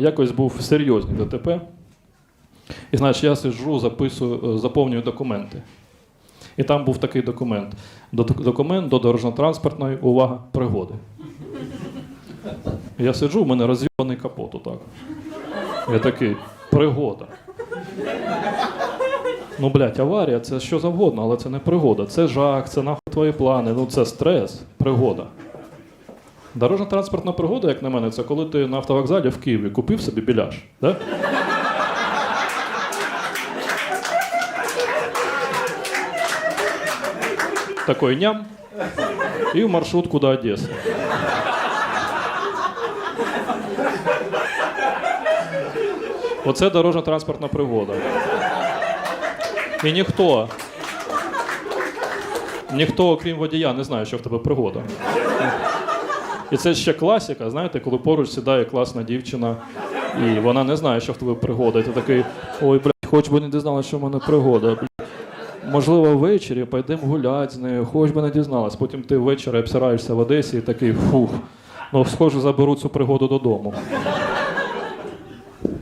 якось був серйозний ДТП. І значить, я сиджу, записую, е, заповнюю документи. І там був такий документ. Документ до дорожньо-транспортної, увага, пригоди. Я сиджу, у мене роз'єбаний капот отак. Я такий, пригода. Ну, блядь, аварія це що завгодно, але це не пригода. Це жах, це нахуй твої плани, ну це стрес, пригода. Дорожна транспортна пригода, як на мене, це коли ти на автовокзалі в Києві купив собі біляш. Да? Такой ням. И в маршрутку до Одессы. Оце дорожна транспортна пригода. І ніхто, ніхто, окрім водія, не знає, що в тебе пригода. І це ще класіка, знаєте, коли поруч сідає класна дівчина, і вона не знає, що в тебе пригода. І ти такий, ой, блядь, хоч би не дізналася, що в мене пригода. Можливо, ввечері пойдемо гуляти з нею, хоч би не дізналась. Потім ти ввечері обсираєшся в Одесі і такий фух. Ну, схоже, заберу цю пригоду додому.